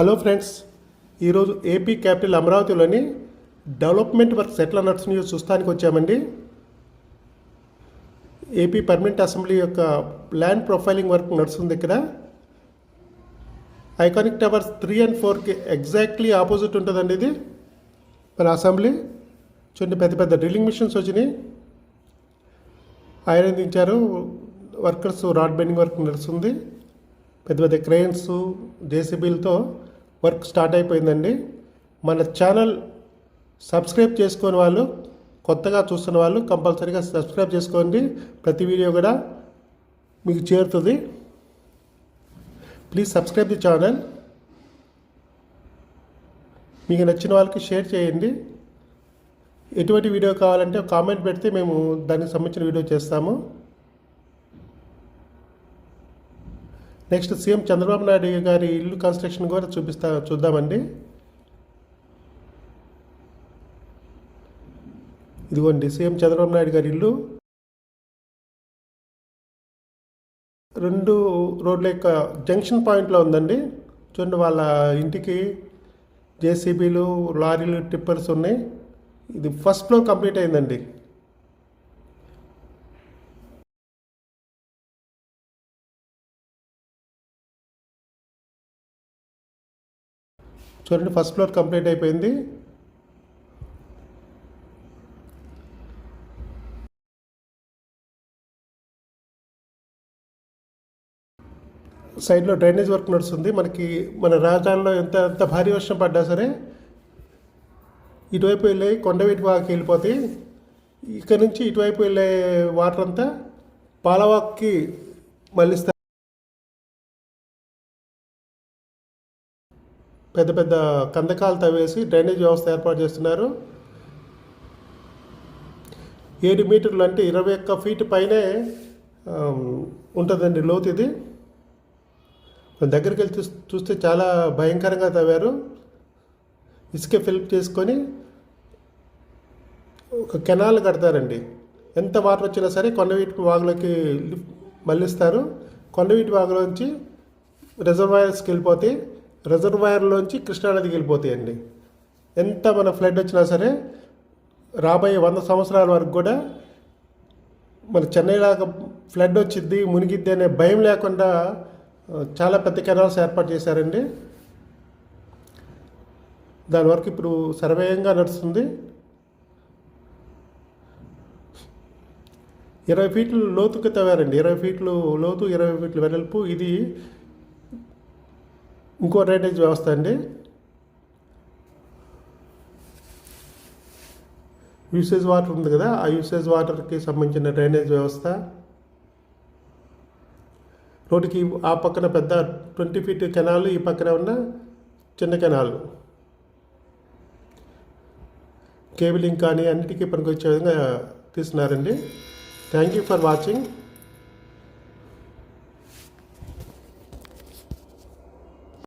Hello friends ఈరోజు AP capital అమరావతిలోని development works ఎట్లా నడుస్తున్నాయో చూస్తానికి వచ్చామండి. ఏపీ పర్మనెంట్ అసెంబ్లీ యొక్క ల్యాండ్ ప్రొఫైలింగ్ వర్క్ నడుస్తుంది ఇక్కడ. ఐకానిక్ టవర్స్ త్రీ అండ్ ఫోర్కి ఎగ్జాక్ట్లీ ఆపోజిట్ ఉంటుందండి ఇది. మన అసెంబ్లీ చూడండి పెద్ద పెద్ద డ్రిల్లింగ్ మిషన్స్ వచ్చినాయి. ఆయన దించారు వర్కర్స్ రాడ్ బెండింగ్ వర్క్ నడుస్తుంది. పెద్ద పెద్ద క్రెయిన్స్ జేసీబీలతో వర్క్ స్టార్ట్ అయిపోయిందండి. మన ఛానల్ సబ్స్క్రైబ్ చేసుకుని వాళ్ళు కొత్తగా చూస్తున్న వాళ్ళు కంపల్సరీగా సబ్స్క్రైబ్ చేసుకోండి. ప్రతి వీడియో కూడా మీకు చేరుతుంది. Please subscribe the channel. మీకు నచ్చిన వాళ్ళకి షేర్ చేయండి. ఎటువంటి వీడియో కావాలంటే కామెంట్ పెడితే మేము దానికి సంబంధించిన వీడియో చేస్తాము. నెక్స్ట్ సీఎం చంద్రబాబు నాయుడు గారి ఇల్లు కన్స్ట్రక్షన్ కూడా చూపిస్తా చూద్దామండి. ఇదిగోండి సీఎం చంద్రబాబు నాయుడు గారి ఇల్లు. రెండు రోడ్ల యొక్క జంక్షన్ పాయింట్లో ఉందండి. చూడండి వాళ్ళ ఇంటికి జేసీబీలు లారీలు టిప్పర్స్ ఉన్నాయి. ఇది ఫస్ట్ ఫ్లోర్ కంప్లీట్ అయిందండి. చూడండి ఫస్ట్ ఫ్లోర్ కంప్లీట్ అయిపోయింది. సైడ్లో డ్రైనేజ్ వర్క్ నడుస్తుంది. మనకి మన రాజధానిలో ఎంత ఎంత భారీ వర్షం పడ్డా సరే ఇటువైపు వెళ్ళే కొండవీటి వాకి వెళ్ళిపోతే ఇక్కడ నుంచి ఇటువైపు వెళ్ళే వాటర్ అంతా పాలవాక్కి మళ్ళిస్తారు పెద్ద పెద్ద కందకాలు తవ్వేసి డ్రైనేజ్ వ్యవస్థ ఏర్పాటు చేస్తున్నారు. ఏడు మీటర్లు అంటే ఇరవై ఒక్క ఫీట్ పైనే ఉంటుందండి లోతు ఇది. దగ్గరికి వెళ్ళి చూస్తే చాలా భయంకరంగా తవ్వారు. ఇసుక ఫిల్ప్ చేసుకొని ఒక కెనాల్ కడతారండి. ఎంత వాటర్ వచ్చినా సరే కొండవీటి వాగులోకి లిఫ్ట్ మళ్ళిస్తారు. కొండవీటి వాగులోంచి రిజర్వాయర్స్కి వెళ్ళిపోతే రిజర్వాయర్లోంచి కృష్ణానదికి వెళ్ళిపోతాయండి. ఎంత మన ఫ్లడ్ వచ్చినా సరే రాబోయే వంద సంవత్సరాల వరకు కూడా మన చెన్నైలాగా ఫ్లడ్ వచ్చిద్ది మునిగిద్ది అనే భయం లేకుండా చాలా పెద్ద కెనాల్స్ ఏర్పాటు చేశారండి. దాని వరకు ఇప్పుడు సర్వేయంగా నడుస్తుంది. ఇరవై ఫీట్లు లోతుకి తవ్వారండి. ఇరవై ఫీట్లు లోతు ఇరవై ఫీట్లు వెడల్పు. ఇది ఇంకో డ్రైనేజ్ వ్యవస్థ అండి. యూసేజ్ వాటర్ ఉంది కదా ఆ యూసేజ్ వాటర్కి సంబంధించిన డ్రైనేజ్ వ్యవస్థ. రోడ్డుకి ఆ పక్కన పెద్ద ట్వంటీ ఫీట్ కెనాల్ ఈ పక్కన ఉన్న చిన్న కెనాల్. కేబులింగ్ కానీ అన్నిటికీ పనికొచ్చే విధంగా తీస్తున్నారండి. Thank you for watching.